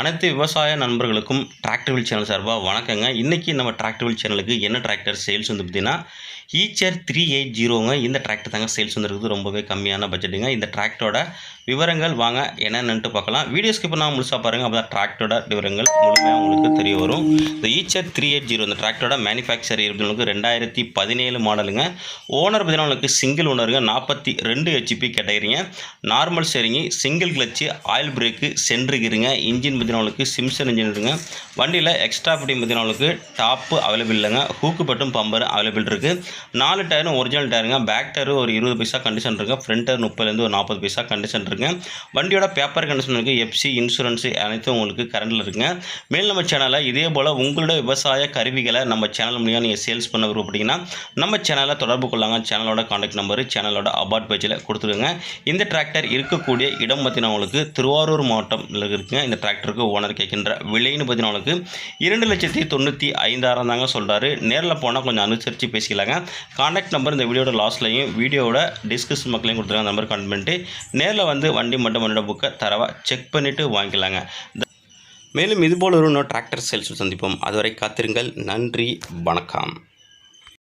அனைத்து விவசாய நண்பர்களுக்கும் டிராக்டர்வில் சேனல் சார்பாக வணக்கங்க. இன்றைக்கி நம்ம டிராக்டர்வில் சேனலுக்கு என்ன டிராக்டர் சேல்ஸ் வந்து பார்த்தீங்கன்னா ஈச்சர் த்ரீ எயிட் ஜீரோங்க இந்த டிராக்டர் தாங்க சேல்ஸ் வந்துருக்குது ரொம்பவே கம்மியான பட்ஜெட்டுங்க இந்த டிராக்டரோட விவரங்கள் வாங்க என்னென்னுட்டு பார்க்கலாம். வீடியோ ஸ்கிப் நான் முழுசாக பாருங்கள் அப்போ தான் டிராக்டரோட விவரங்கள் முழுமையாக உங்களுக்கு தெரிய வரும். இந்த ஈச்சர் த்ரீ எயிட் ஜீரோ இந்த டிராக்டரோட மேனுஃபேக்சர் இருந்தவங்களுக்கு ரெண்டாயிரத்தி பதினேழு மாடலுங்க ஓனர் பார்த்தீங்கன்னா உங்களுக்கு சிங்கிள் ஓனருங்க நாற்பத்தி ரெண்டு ஹெச்பி கேட்டகரிங்க நார்மல் சரிங்க சிங்கிள் கிளச்சு ஆயில் பிரேக்கு சென்றுக்கிறீங்க இன்ஜின் பார்த்தீங்கன்னா சிம்சன் இன்ஜின் இருக்குங்க. வண்டியில் எக்ஸ்ட்ரா ஃபிட்டிங் பார்த்தீங்கன்னா டாப்பு அவைலபிள் இல்லைங்க. ஹூக்கு பட்டும் பம்பர் அவைலபிள் இருக்குது நாலு டயரும் ஒரிஜினல் டயருங்க பேக் டயரு ஒரு இருபது பைசா கண்டிஷன் இருக்குது ஃப்ரண்ட் டயர் முப்பதுலேருந்து ஒரு நாற்பது பைசா கண்டிஷன் இருக்குங்க வண்டியோட பேப்பர் கண்டிஷன் இருக்குது எஃப்சி இன்சூரன்ஸு அனைத்தும் உங்களுக்கு கரண்டில் இருக்குங்க. மேல் நம்ம சேனலில் இதே போல் உங்களோட விவசாய கருவிகளை நம்ம சேனல் மூலியம் நீங்கள் சேல்ஸ் பண்ண விருப்பப்பட்டீங்கன்னா நம்ம சேனலை தொடர்பு கொள்ளாங்க சேனலோட காண்டாக்ட் நம்பரு சேனலோட அபார்ட் பேஜில் கொடுத்துருங்க. இந்த டிராக்டர் இருக்கக்கூடிய இடம் பார்த்தீங்கன்னா உங்களுக்கு திருவாரூர் மாவட்டத்தில் இருக்குங்க. இந்த டிராக்டருக்கு ஓனர் கேட்கின்ற விலைன்னு பார்த்தீங்கன்னா உங்களுக்கு இரண்டு லட்சத்தி தொண்ணூற்றி ஐந்தாயிரம் தாங்க சொல்கிறாரு நேரில் போனால் கொஞ்சம் அனுசரித்து பேசிக்கலாங்க. கான்டாக்ட் நம்பர் இந்த வீடியோட லாஸ்ட்லையும் வீடியோவோட டிஸ்கிரிப்ஷன் மக்களையும் கொடுத்துருக்காங்க நம்பர் கான்ட் பண்ணிட்டு நேரில் வந்து வண்டி மட்டும் வண்டியோட புக்கை தரவாக செக் பண்ணிவிட்டு வாங்கிக்கலாங்க. மேலும் இதுபோல் ஒரு இன்னொரு டிராக்டர் சேல்ஸ் சந்திப்போம். அதுவரை காத்திருங்கள். நன்றி வணக்கம்.